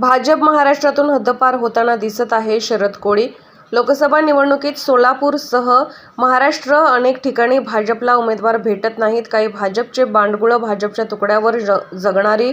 भाजप महाराष्ट्रातून हद्दपार होताना दिसत आहे शरद कोळी. लोकसभा निवडणुकीत सोलापूरसह महाराष्ट्र अनेक ठिकाणी भाजपला उमेदवार भेटत नाहीत. काही भाजपचे बांडगुळं भाजपच्या तुकड्यावर ज- जगणारी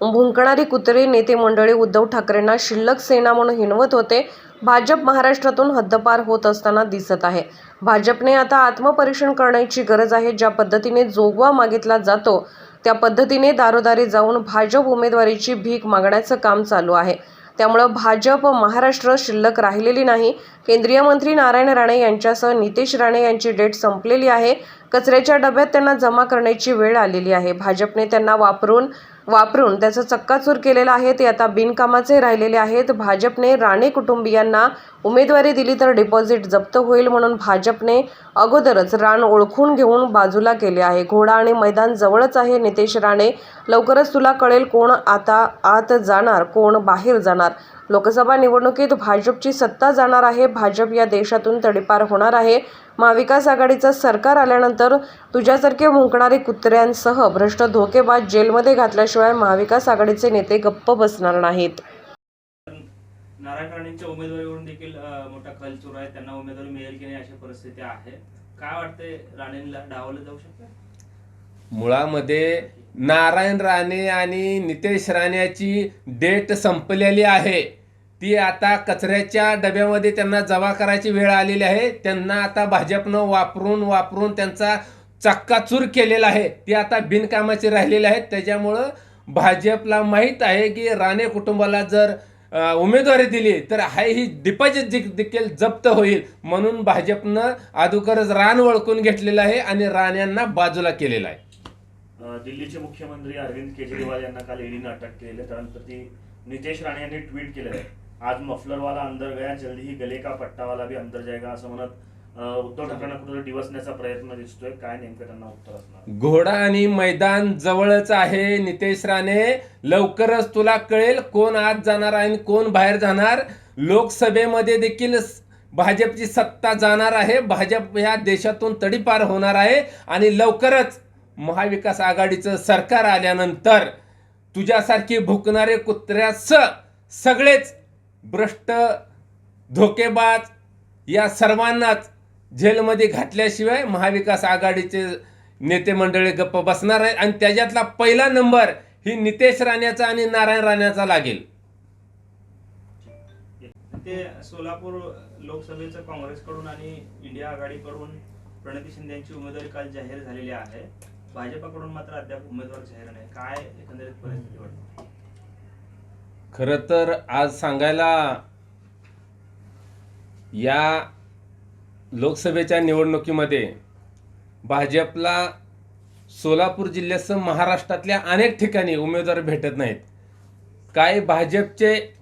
भुंकणारी कुत्रे नेते मंडळी उद्धव ठाकरेंना शिल्लक सेना म्हणून हिणवत होते. भाजप महाराष्ट्रातून हद्दपार होत असताना दिसत आहे. भाजपने आता आत्मपरीक्षण करण्याची गरज आहे. ज्या पद्धतीने जोगवा मागितला जातो त्या पद्धतीने दारोदारी जाऊन भाजप उमेदवारीची भीक मागण्याचं काम चालू आहे. त्यामुळं भाजप महाराष्ट्र शिल्लक राहिलेली नाही. केंद्रीय मंत्री नारायण राणे यांच्यासह नितेश राणे यांची डेट संपलेली आहे. कचऱ्याच्या डब्यात त्यांना जमा करण्याची वेळ आलेली आहे. भाजपने त्यांना वापरून वापरून त्याचा चक्काचूर केलेला आहे. ते आता बिनकामाचे राहिलेले आहेत. भाजपने राणे कुटुंबियांना उमेदवारी दिली तर डिपॉझिट जप्त होईल म्हणून भाजपने अगोदरच रान ओळखून घेऊन बाजूला केले आहे. घोडा आणि मैदान जवळच आहे. नितेश राणे लवकरच तुला कळेल कोण आता आत जाणार कोण बाहेर जाणार. लोकसभा निवडणुकीत भाजपची सत्ता जाणार आहे. भाजप या देशातून तडीपार होणार आहे. महाविकास आघाडीचं सरकार आल्यानंतर तुझ्यासारखे भुंकणारे कुत्र्यांसह भ्रष्ट धोकेबाज जेलमध्ये घातल्याशिवाय महाविकास आघाडीचे नेते गप्प बसणार नाहीत. नारायण राणेंच्या उमेदवारीवरून देखील मोठा सुरू आहे. त्यांना उमेदवारी मिळेल की नाही अशी परिस्थिती आहे. काय वाटते राणेंना डावलं जाऊ शकतं? मुळामध्ये नारायण राणे आणि नितेश राणेची डेट संपलेली आहे. ती आता कचऱ्याच्या डब्यामध्ये त्यांना जमा करायची वेळ आलेली आहे. त्यांना आता भाजपनं वापरून वापरून त्यांचा चक्काचूर केलेला आहे. ती आता बिनकामाची राहिलेली आहेत त्याच्यामुळं भाजपला माहीत आहे की राणे कुटुंबाला जर उमेदवारी दिली तर हाय ही डिपॉझिट देखील जप्त होईल. म्हणून भाजपनं अगोदरच रान ओळखून घेतलेलं आहे आणि राण्यांना बाजूला केलेलं आहे. दिल्लीचे मुख्यमंत्री अरविंद केजरीवाल यांना काल ईडीनं अटक केली त्यानंतर ती नितेश राणे यांनी ट्विट केलेलं आहे. आज मफलरवाला अंदर गया जल्दी ही गले का पट्टावाला भी अंदर जाएगा असं म्हणत उद्धव ठाकरेंना कुठेतरी डिवसण्याचा प्रयत्न दिसतोय. काय नेमकं त्यांना उत्तर असणार? घोडा आणि मैदान जवळच आहे नितेश राणे. लवकरच तुला कळेल कोण आत जाणार आहे आणि कोण बाहेर जाणार. लोकसभेमध्ये देखील भाजपची सत्ता जाणार आहे. भाजप ह्या देशातून तडीपार होणार आहे. आणि लवकरच महाविकास आघाडीचं सरकार आल्यानंतर तुझ्यासारखी भुकणारे कुत्र्यास सगळेच भ्रष्ट धोकेबाज या सर्वांनाच जेलमध्ये घातल्याशिवाय महाविकास आघाडीचे नेते मंडळी गप्प बसणार आहे आणि त्याच्यातला पहिला नंबर ही नितेश राण्याचा आणि नारायण राण्याचा लागेल. ते सोलापूर लोकसभेचं काँग्रेसकडून आणि इंडिया आघाडीकडून प्रणिती शिंदे यांची उमेदवारी काल जाहीर झालेली आहे. भाजपाकडून मात्र अद्याप उमेदवार जाहीर नाही. काय एकंदरीत परिस्थिती वाटते? खरं तर आज सांगायला या लोकसभेच्या निवडणुकीमध्ये भाजपला सोलापूर जिल्ह्यासह महाराष्ट्रातल्या अनेक ठिकाणी उमेदवार भेटत नाहीत. काही भाजपचे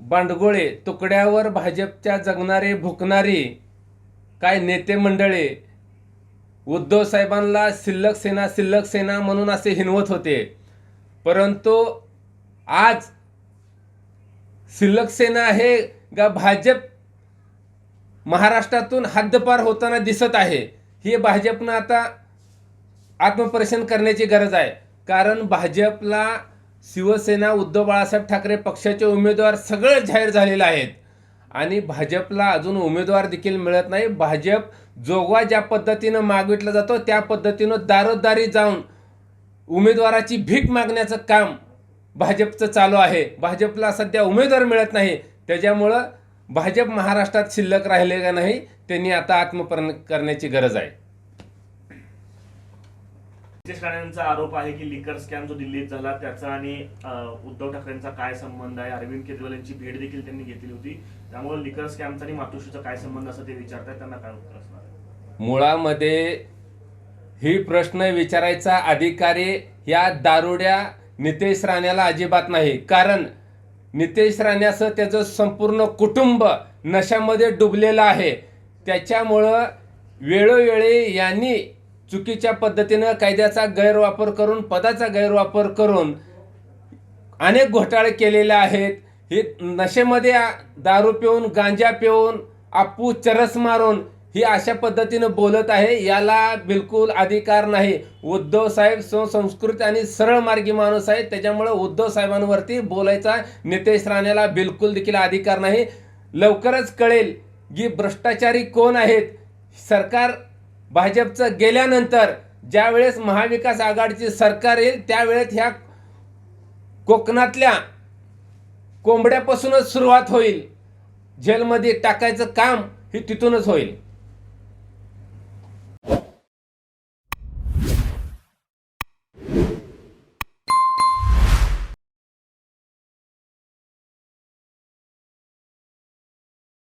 बांडगोळे तुकड्यावर भाजपच्या जगणारे भुकणारे काय नेते मंडळे उद्धव साहेबांना शिल्लक सेना शिल्लक सेना म्हणून असे हिनवत होते. परंतु आज शिल्लक सेना हे गा भाजप महाराष्ट्रातून हद्दपार होताना दिसत आहे. हे भाजपनं आता आत्मपरीक्षण करण्याची गरज आहे. कारण भाजपला शिवसेना उद्धव बाळासाहेब ठाकरे पक्षाचे उमेदवार सगळं जाहीर झालेले आहेत. आणि भाजपला अजून उमेदवार देखील मिळत नाही. भाजप जोगवा ज्या पद्धतीनं मागितला जातो त्या पद्धतीनं दारोदारी जाऊन उमेदवाराची भीक मागण्याचं काम भाजपचं चालू आहे. भाजपला सध्या उमेदवार मिळत नाही. त्याच्यामुळं भाजप महाराष्ट्रात शिल्लक राहिले का नाही त्यांनी आता आत्मपरण करण्याची गरज आहे. नितेश राणेंचा आरोप आहे की लिकर स्कॅम जो दिल्लीत झाला त्याचा आणि उद्धव ठाकरेंचा काय संबंध आहे? अरविंद केजरीवाल यांची भेट देखील त्यांनी घेतली होती. त्यामुळे लिकर स्कॅमचा आणि मातोश्रीचा काय संबंध असं ते विचारतायत त्यांना काय उत्तर असणार आहे? मुळामध्ये ही प्रश्न विचारायचा अधिकारी या दारुड्या नितेश राण्याला अजिबात नाही. कारण नितेश राण्यासह त्याचं संपूर्ण कुटुंब नशामध्ये डुबलेलं आहे. त्याच्यामुळं वेळोवेळी यांनी चुकीच्या पद्धतीनं कायद्याचा गैरवापर करून पदाचा गैरवापर करून अनेक घोटाळे केलेले आहेत. हे नशेमध्ये दारू पिऊन गांजा पिऊन आपू चरस मारून ही अशा पद्धतीनं बोलत आहे याला बिलकुल अधिकार नाही. उद्धव साहेब सुसंस्कृत आणि सरळ मार्गी माणूस आहे त्याच्यामुळे उद्धव साहेबांवरती बोलायचा नितेश राणेला बिलकुल देखील अधिकार नाही. लवकरच कळेल की भ्रष्टाचारी कोण आहेत. सरकार भाजपचं गेल्यानंतर ज्यावेळेस महाविकास आघाडीची सरकार येईल त्यावेळेस ह्या कोकणातल्या कोंबड्यापासूनच सुरुवात होईल. जेलमध्ये टाकायचं काम हे तिथूनच होईल.